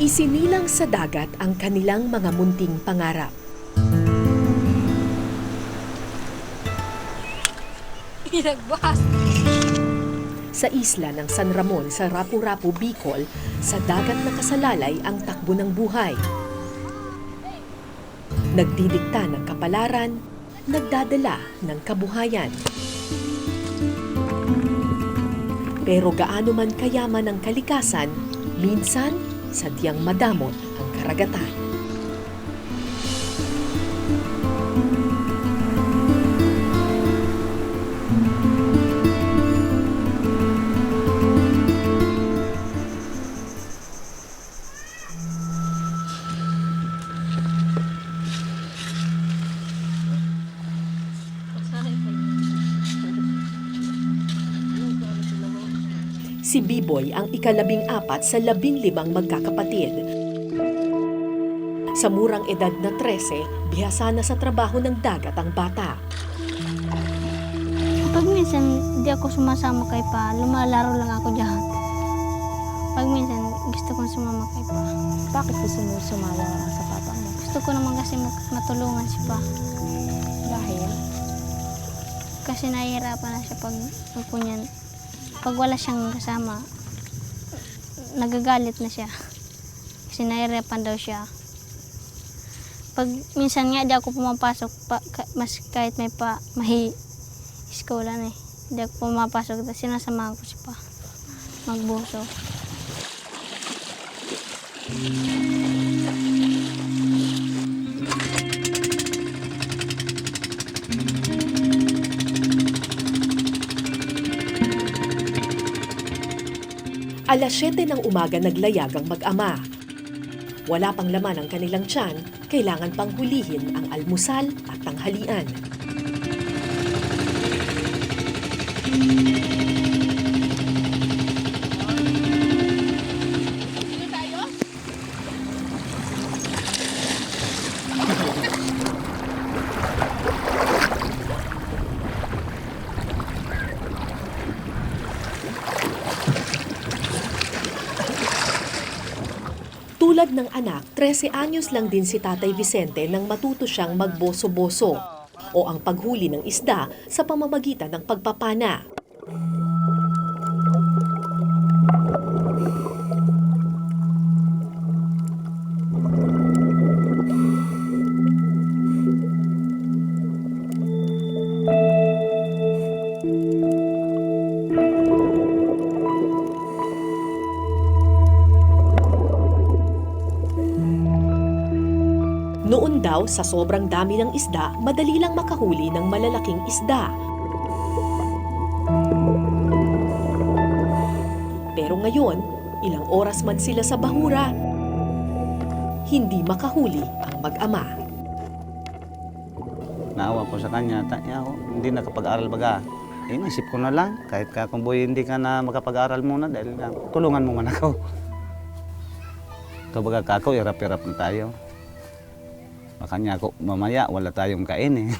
Isinilang sa dagat ang kanilang mga munting pangarap. Pinagbas. Sa isla ng San Ramon sa Rapu-Rapu, Bicol, sa dagat na kasalalay ang takbo ng buhay. Nagdidikta ng kapalaran, nagdadala ng kabuhayan. Pero gaano man kayaman ang kalikasan, minsan sadyang madamot ang karagatan. Si Biboy ang ikalabing apat sa labing limang magkakapatid. Sa murang edad na 13, bihasa na sa trabaho ng dagat ang bata. Pag minsan di ako sumasama kay pa, lumalaro lang ako dyan. Pag minsan gusto kong sumama kay pa. Bakit gusto mo sumama sa papa mo? Gusto ko naman kasi matulungan si pa. Dahil? Kasi nahihirapan na siya pag, pag kunyan, pag wala siyang kasama, nagagalit na siya. Kasi nahihirapan daw siya. Pag minsan nga di ako pumapasok, pa, mas kahit may pa, mahi, iskolan eh. Hindi ako pumapasok, tapos sinasamahan ko siya pa magbuso. Alas 7 ng umaga naglayag ang mag-ama. Wala pang laman ang kanilang tiyan, kailangan pang hulihin ang almusal at tanghalian. Tulad ng anak, 13 anyos lang din si Tatay Vicente nang matuto siyang magboso-boso o ang paghuli ng isda sa pamamagitan ng pagpapana. Sa sobrang dami ng isda, madali lang makahuli ng malalaking isda. Pero ngayon, ilang oras man sila sa bahura, hindi makahuli ang mag-ama. Naawa ko sa kanya, tanya ako, hindi nakapag-aral baga. Eh, naisip ko na lang, kahit ka kung hindi ka na makapag-aral muna dahil tulungan mo man ako. Ito baga kako, irap-irap na tayo. Makanya ako, mamaya wala tayong kain eh.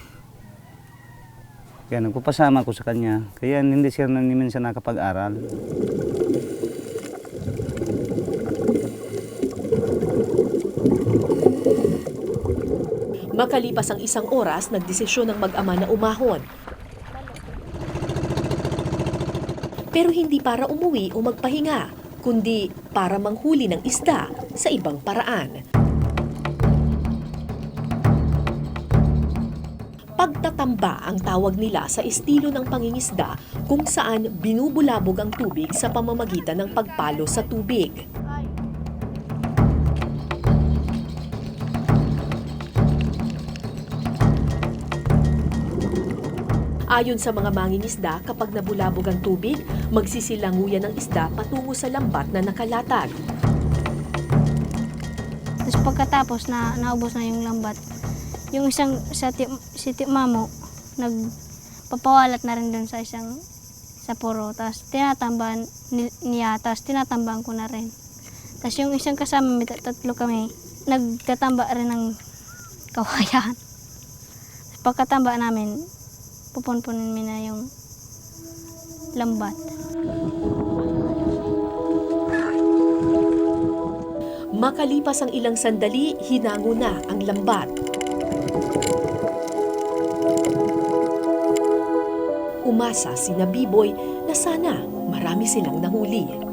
Kaya nagpapasama ko sa kanya. Kaya hindi siya na minsan nakapag-aral. Makalipas ang isang oras, nagdesisyon ng mag-ama na umahon. Pero hindi para umuwi o magpahinga, kundi para manghuli ng isda sa ibang paraan. Pagtatamba ang tawag nila sa estilo ng pangingisda kung saan binubulabog ang tubig sa pamamagitan ng pagpalo sa tubig. Ayon sa mga mangingisda, kapag nabulabog ang tubig, magsisilanguyan ng isda patungo sa lambat na nakalatag. Tapos pagkatapos na naubos na yung lambat, yung isang sa ti, si ti mamo, nagpapawalat na rin doon sa isang sa puro. Tapos tinatambahan ni- niya, tapos tinatambahan ko na rin. Tapos yung isang kasama, may tat- tatlo kami, nagtatamba rin ng kawayan. Pagkatamba namin, pupunpunin mi na yung lambat. Makalipas ang ilang sandali, hinango na ang lambat. Umasa si Nabiboy na sana marami silang nahuli.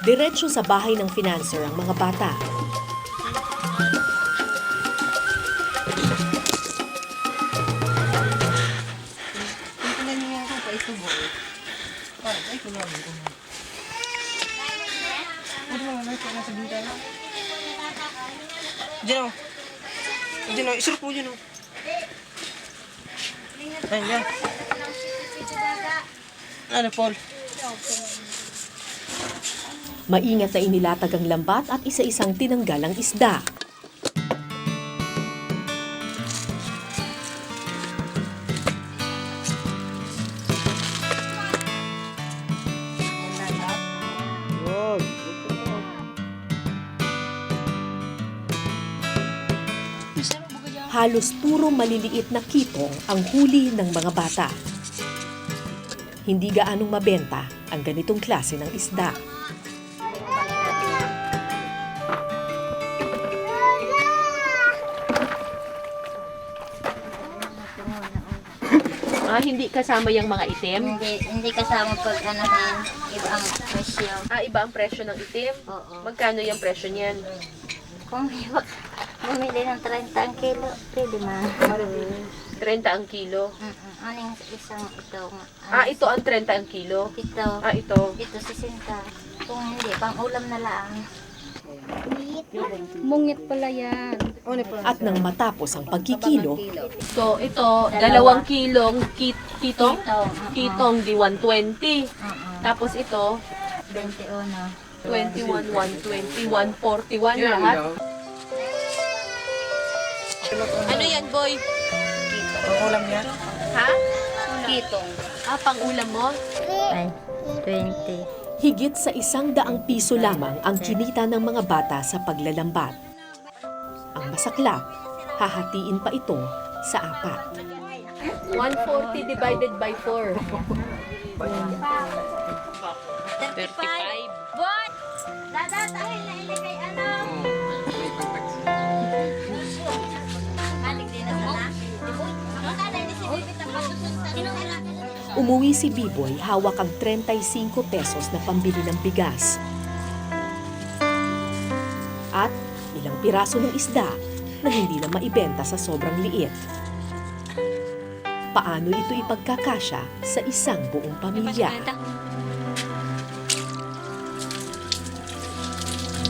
Diretso sa bahay ng financer ang mga bata. Diyan o. Diyan o. Isurok mo dyan o. Ayan, yan. Ano, Paul? Maingat na inilatag ang lambat at isa-isang tinanggal ang isda. Halos puro maliliit na kitong ang huli ng mga bata. Hindi gaanong mabenta ang ganitong klase ng isda. Ah, hindi kasama yung mga itim? Hindi, hindi kasama pag anahin, iba ang presyo. Ah, iba ang presyo ng itim? Oo. Magkano yung presyo niyan? Kung iba, bumili ng 30 ang kilo, pwede man. 30 ang kilo. Mm-mm. Ano yung isang ito? Ah, ito ang 30 ang kilo. Ito. Ah, ito. Ito 60. Kung hindi, pang ulam na lang. Mungit pala yan. At nang matapos ang pagkikilo, So, ito, dalawang kilong kit kitong? Ito. Kitong di 120. Uh-uh. Tapos ito, 21. 21, 120, 141 lahat. Ano yan, boy? Ang ulam niya? Ha? Kitong. Ah, pang ulam mo? Ay, 20. Higit sa isang daang piso lamang ang kinita ng mga bata sa paglalambat. Ang masaklap, hahatiin pa ito sa apat. 140 divided by 4. 35. Umuwi si Biboy hawak ang 35 pesos na pambili ng bigas. At ilang piraso ng isda na hindi na maibenta sa sobrang liit. Paano ito ipagkakasya sa isang buong pamilya?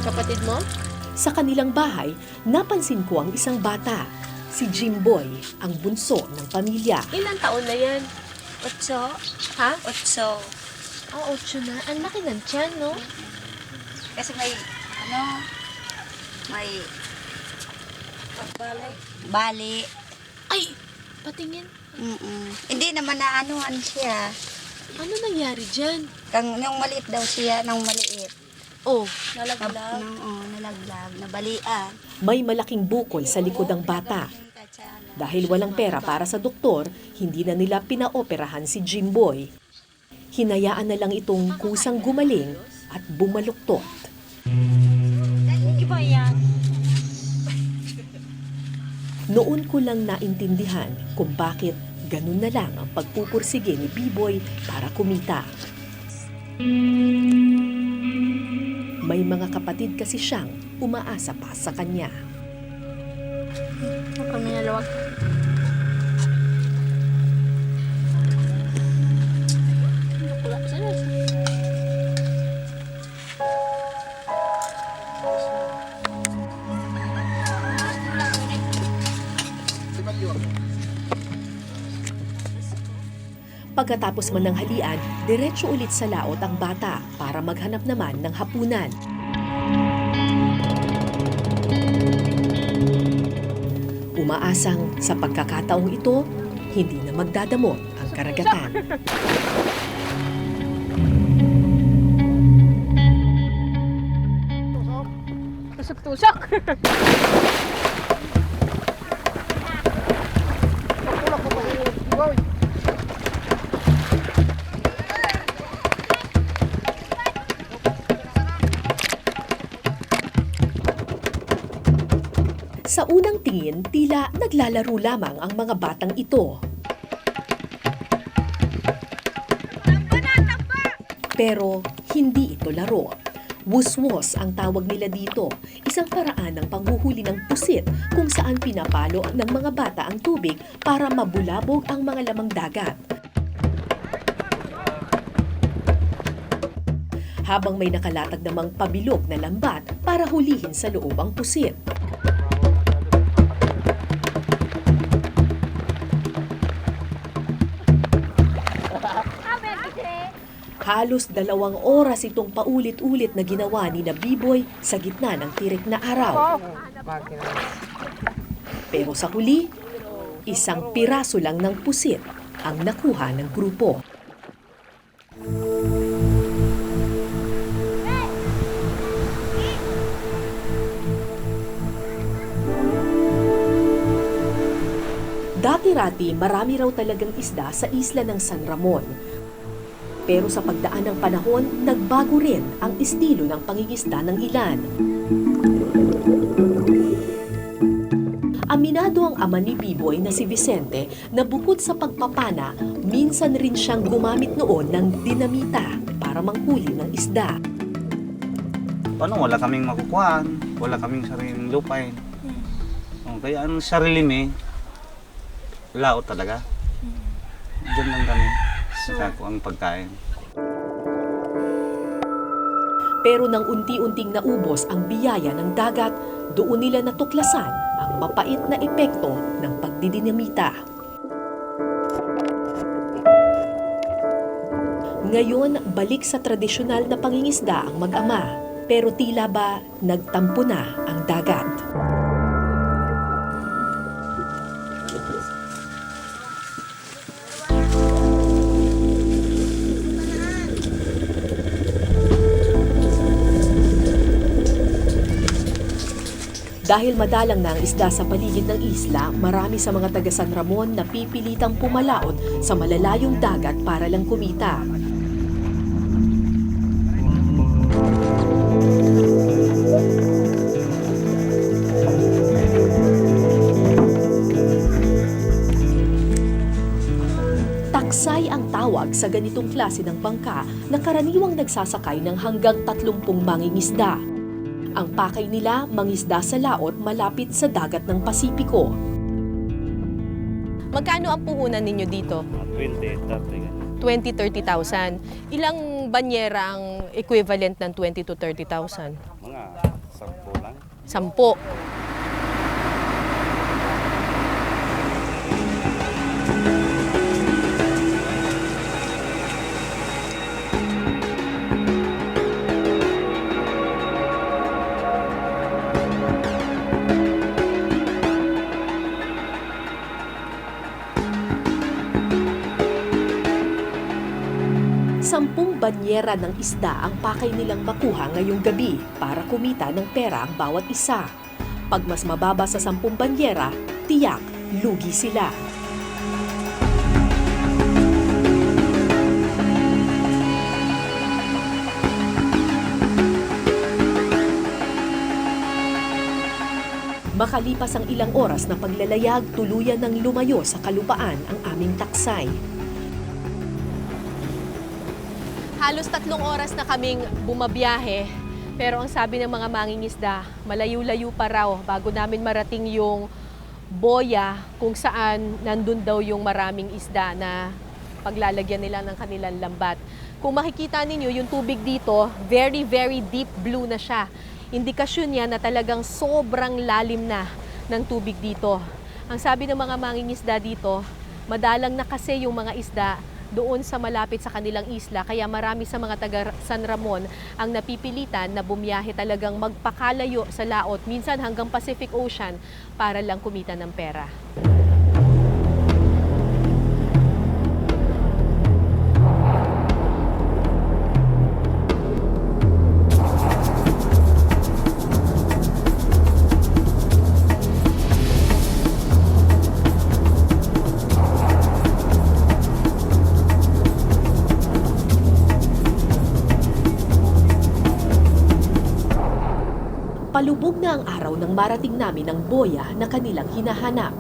Kapatid mo? Sa kanilang bahay, napansin ko ang isang bata, si Jimboy, ang bunso ng pamilya. Ilang taon na yan? Otso. Ha? Otso. Ah, 8 na. Ang laki ng tiyan, no? Kasi may, ano, may, bali. Ay! Patingin. Mm-mm. Hindi naman na anuhan siya. Ano nangyari dyan? Kang, nung maliit daw siya, nung maliit. Oh, Nalaglag. Oo, nalaglag. Nabalian. May malaking bukol sa likod ng bata. Dahil walang pera para sa doktor, hindi na nila pinaoperahan si Jimboy. Hinayaan na lang itong kusang gumaling at bumaluktot. Iba yan. Noon ko lang naintindihan kung bakit ganun na lang ang pagpupursige ni B-Boy para kumita. May mga kapatid kasi siyang umaasa pa sa kanya. Kami nalawag. Pagkatapos man ng halian, diretso ulit sa laot ang bata para maghanap naman ng hapunan. Umaasang sa pagkakataong ito, hindi na magdadamot ang karagatan. Tusok-tusok. Sa unang tingin, tila naglalaro lamang ang mga batang ito. Pero hindi ito laro. Wuswos ang tawag nila dito, isang paraan ng panghuhuli ng pusit kung saan pinapalo ng mga bata ang tubig para mabulabog ang mga lamang dagat. Habang may nakalatag namang pabilog na lambat para hulihin sa loob ang pusit. Halos dalawang oras itong paulit-ulit na ginawa ni na Biboy sa gitna ng tirik na araw. Pero sa huli, isang piraso lang ng pusit ang nakuha ng grupo. Dati-rati, marami raw talagang isda sa isla ng San Ramon. Pero sa pagdaan ng panahon, nagbago rin ang estilo ng pangingisda ng ilan. Aminado ang ama ni Biboy na si Vicente na bukod sa pagpapana, minsan rin siyang gumamit noon ng dinamita para manghuli ng isda. Paano wala kaming makukuhaan, wala kaming sariling lupain. Oh, kaya ang sarili mi, laot talaga. Diyan lang kami. Saka ko ang pagkain. Pero nang unti-unting naubos ang biyaya ng dagat, doon nila natuklasan ang mapait na epekto ng pagdidinamita. Ngayon, balik sa tradisyonal na pangingisda ang mag-ama, pero tila ba nagtampo na ang dagat. Dahil madalang na ang isda sa paligid ng isla, marami sa mga taga San Ramon na pipilitang pumalaot sa malalayong dagat para lang kumita. Taksay ang tawag sa ganitong klase ng bangka na karaniwang nagsasakay ng hanggang 30 mangingisda. Ang pakay nila mangisda sa laot malapit sa dagat ng Pasipiko. Magkano ang puhunan ninyo dito? 20, 30 20-30,000. Ilang banyera ang equivalent ng 20 to 30,000? Mga 10 lang. Sampo. Sampung banyera ng isda ang pakay nilang makuha ngayong gabi para kumita ng pera ang bawat isa. Pag mas mababa sa sampung banyera, tiyak, lugi sila. Makalipas ang ilang oras na paglalayag, tuluyan ng lumayo sa kalupaan ang aming taksay. Halos tatlong oras na kaming bumabiyahe. Pero ang sabi ng mga mangingisda, malayo-layo pa raw bago namin marating yung boya kung saan nandun daw yung maraming isda na paglalagyan nila ng kanilang lambat. Kung makikita ninyo, yung tubig dito, very, very deep blue na siya. Indikasyon niya na talagang sobrang lalim na ng tubig dito. Ang sabi ng mga mangingisda dito, madalang na kasi yung mga isda doon sa malapit sa kanilang isla. Kaya marami sa mga taga San Ramon ang napipilitan na bumiyahe talagang magpakalayo sa laot, minsan hanggang Pacific Ocean para lang kumita ng pera. Palubog na ang araw nang marating namin ang boya na kanilang hinahanap.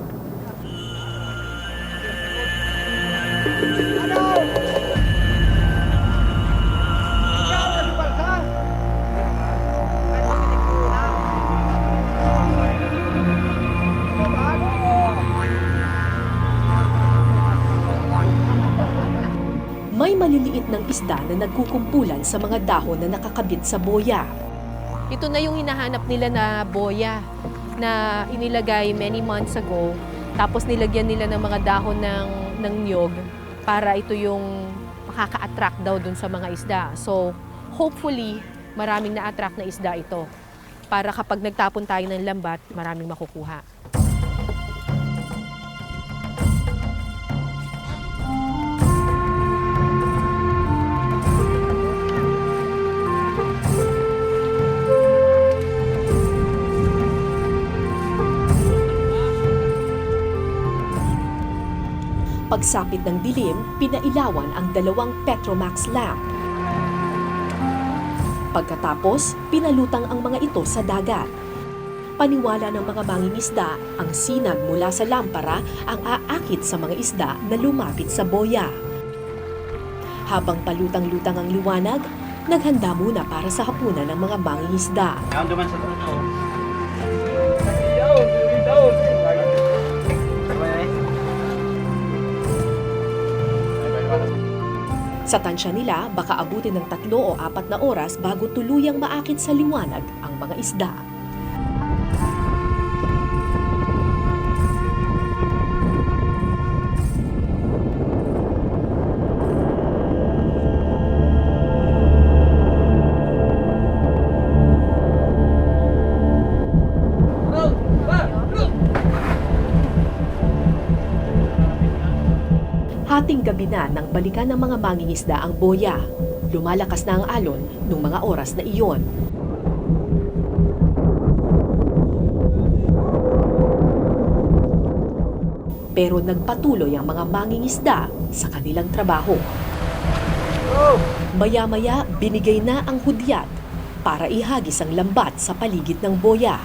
May maliliit ng isda na nagkukumpulan sa mga dahon na nakakabit sa boya. Ito na yung hinahanap nila na boya na inilagay many months ago. Tapos nilagyan nila ng mga dahon ng, ng niyog para ito yung makaka-attract daw dun sa mga isda. So, hopefully, maraming na-attract na isda ito. Para kapag nagtapon tayo ng lambat, maraming makukuha. Pagsapit ng dilim, pinailawan ang dalawang Petromax lamp. Pagkatapos, pinalutang ang mga ito sa dagat. Paniwala ng mga mangingisda, ang sinag mula sa lampara ang aakit sa mga isda na lumapit sa boya. Habang palutang-lutang ang liwanag, naghanda muna para sa hapunan ng mga mangingisda. Yan duman sa tuto. Sa tansya nila, baka abutin ng tatlo o apat na oras bago tuluyang maakit sa liwanag ang mga isda. Hating gabi na nang balikan ng mga mangingisda ang boya. Lumalakas na ang alon nung mga oras na iyon. Pero nagpatuloy ang mga mangingisda sa kanilang trabaho. Maya-maya, binigay na ang hudyat para ihagis ang lambat sa paligid ng boya.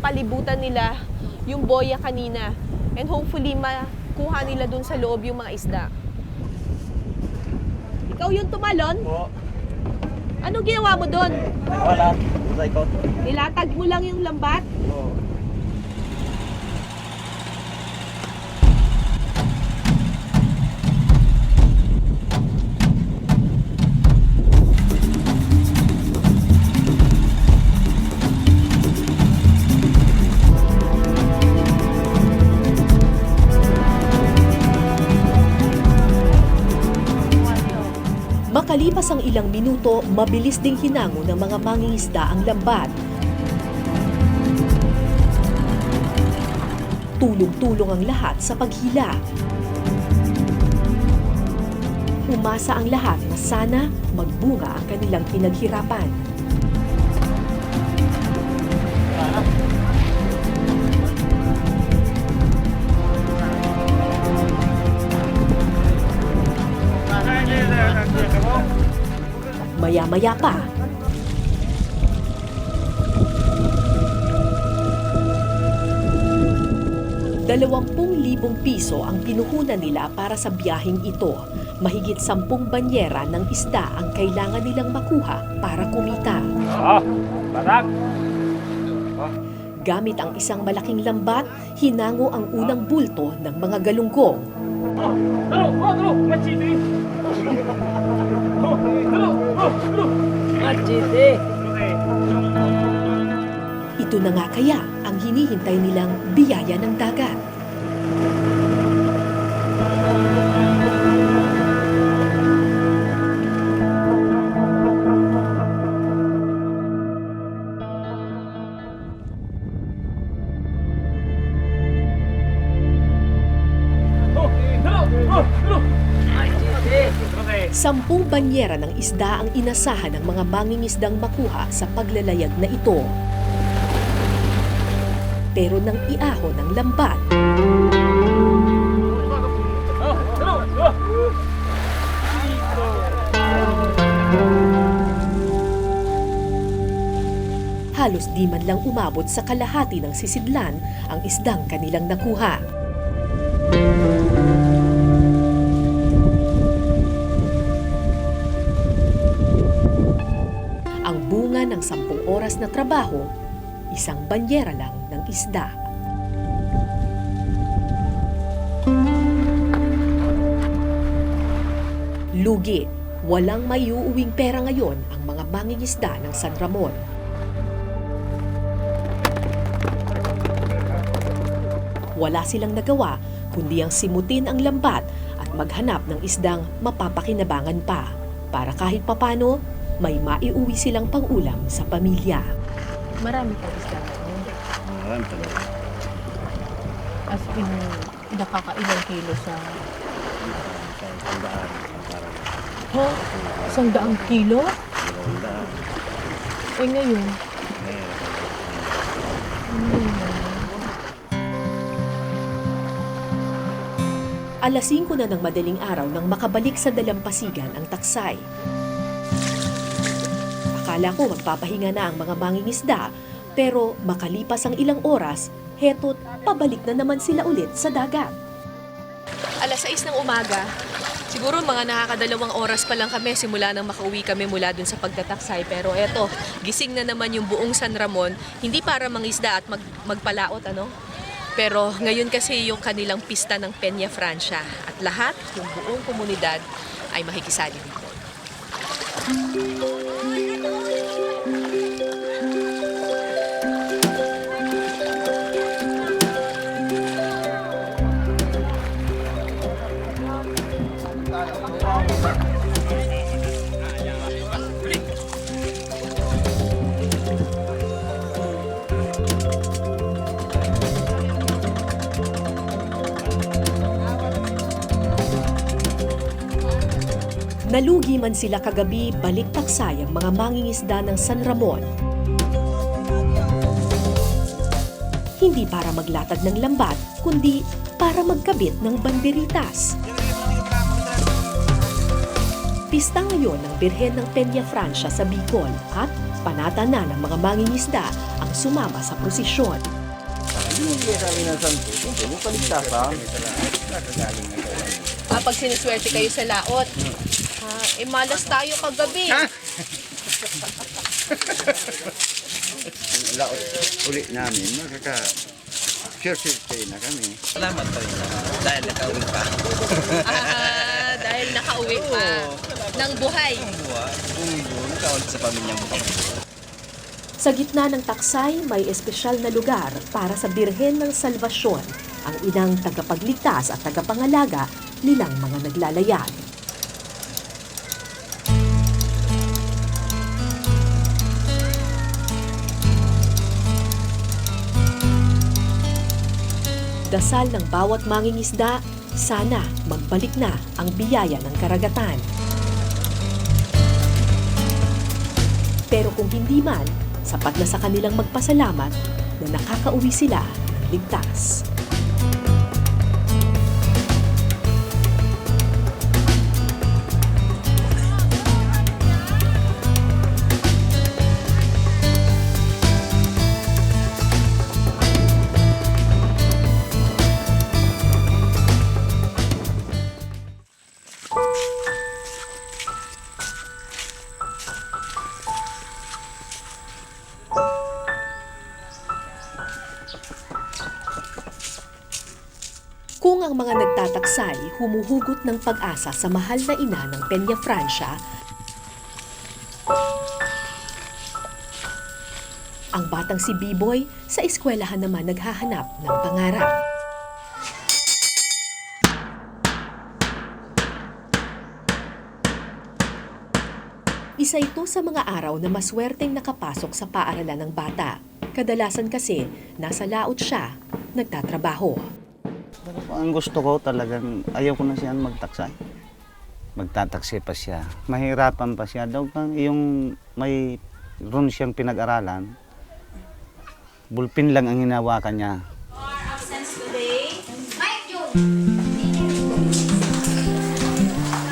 Mapalibutan nila yung boya kanina. And hopefully makuha nila dun sa loob yung mga isda. Ikaw yung tumalon? Po. Anong ginawa mo doon? Wala. Nilatag mo lang yung lambat? Makalipas ang ilang minuto, mabilis ding hinango ng mga mangingisda ang lambat. Tulong-tulong ang lahat sa paghila. Umasa ang lahat na sana magbunga ang kanilang pinaghirapan. Maya-maya pa, 20,000 piso ang pinuhunan nila para sa biyaheng ito. Mahigit 10 banyera ng isda ang kailangan nilang makuha para kumita. Gamit ang isang malaking lambat, hinango ang unang bulto ng mga galunggong. Ito na nga kaya ang hinihintay nilang biyaya ng dagat. Sampung banyera ng isda ang inasahan ng mga mangingisdang makuha sa paglalayag na ito. Pero nang iahon ng lambat, halos di man lang umabot sa kalahati ng sisidlan ang isdang kanilang nakuha. Oras na trabaho, isang banyera lang ng isda. Lugi, walang may uuwing pera ngayon ang mga mangingisda ng San Ramon. Wala silang nagawa kundi ang simutin ang lambat at maghanap ng isdang mapapakinabangan pa para kahit papano may maiuwi silang pangulam sa pamilya. Marami pa isda. Marami talaga. As in, nakakailang kilo sa... Ha? Isang daang kilo? Eh ngayon? Alas 5 na ng madaling araw nang makabalik sa dalampasigan ang taksay. Akala ko magpapahinga na ang mga mangingisda, pero makalipas ang ilang oras, heto't pabalik na naman sila ulit sa dagat. Alas 6 ng umaga, siguro mga nakakadalawang oras pa lang kami simula nang makauwi kami mula dun sa pagtataksay. Pero eto, gising na naman yung buong San Ramon, hindi para mangisda at mag, magpalaot, ano? Pero ngayon kasi yung kanilang pista ng Peña Francia at lahat, yung buong komunidad ay makikisali dito. Nalugi man sila kagabi balik taksay ang mga mangingisda ng San Ramon. Hindi para maglatag ng lambat, kundi para magkabit ng banderitas. Pista ngayon ng Birhen ng Peña Francia sa Bicol at panata na ng mga mangingisda ang sumama sa prosesyon. Kapag siniswerte kayo sa laot, ha, eh malas tayo kagabi. laot uli namin, makaka sure sure na kami. Salamat pa rin dahil nakauwi pa. Ah, dahil nakauwi pa ng buhay. Buwa, bumbo, nakaulit sa pamilyang buka. Sa gitna ng taksay, may espesyal na lugar para sa Birhen ng Salvasyon, ang inang tagapagligtas at tagapangalaga nilang mga naglalayag. Dasal ng bawat mangingisda, sana magbalik na ang biyaya ng karagatan. Pero kung hindi man, sapat na sa kanilang magpasalamat na nakakauwi sila ligtas. Humuhugot ng pag-asa sa mahal na ina ng Peña Francia, ang batang si B-Boy sa eskwelahan naman naghahanap ng pangarap. Isa ito sa mga araw na maswerteng nakapasok sa paaralan ng bata. Kadalasan kasi, nasa laot siya, nagtatrabaho. Pero ang gusto ko talagang ayaw ko na siya magtaksay. Magtataksi pa siya. Mahirapan pa siya daw pang yung may ron siyang pinag-aralan. Bulpin lang ang hinawakan niya.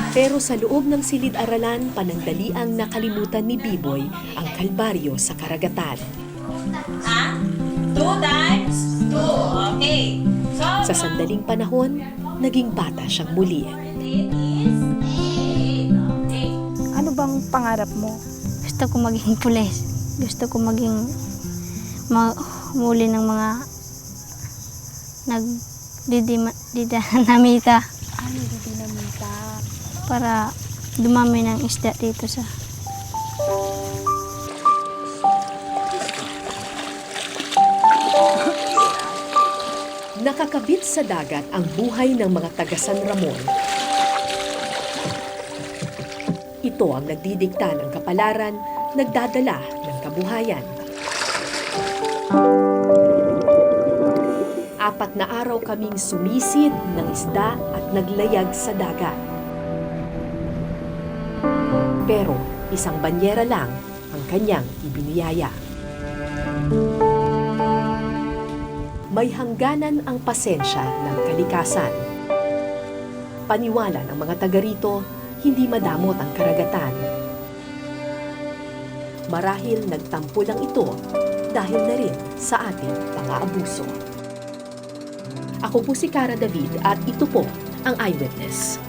Pero sa loob ng silid-aralan, panandaliang nakalimutan ni Biboy ang kalbaryo sa karagatan. Ha? Two times two. Okay. Sa sandaling panahon, naging bata siyang muli. Ano bang pangarap mo? Gusto ko maging pulis. Gusto ko maging ma- muli ng mga nag didima, didinamita Ano di dinamita? para dumami ng isda dito sa Nakakabit sa dagat ang buhay ng mga taga San Ramon. Ito ang nagdidikta ng kapalaran, nagdadala ng kabuhayan. Apat na araw kaming sumisid ng isda at naglayag sa dagat. Pero isang banyera lang ang kanyang ibiniyaya. May hangganan ang pasensya ng kalikasan. Paniwala ng mga taga rito, hindi madamot ang karagatan. Marahil nagtampo lang ito dahil na rin sa ating pang-aabuso. Ako po si Cara David at ito po ang Eyewitness.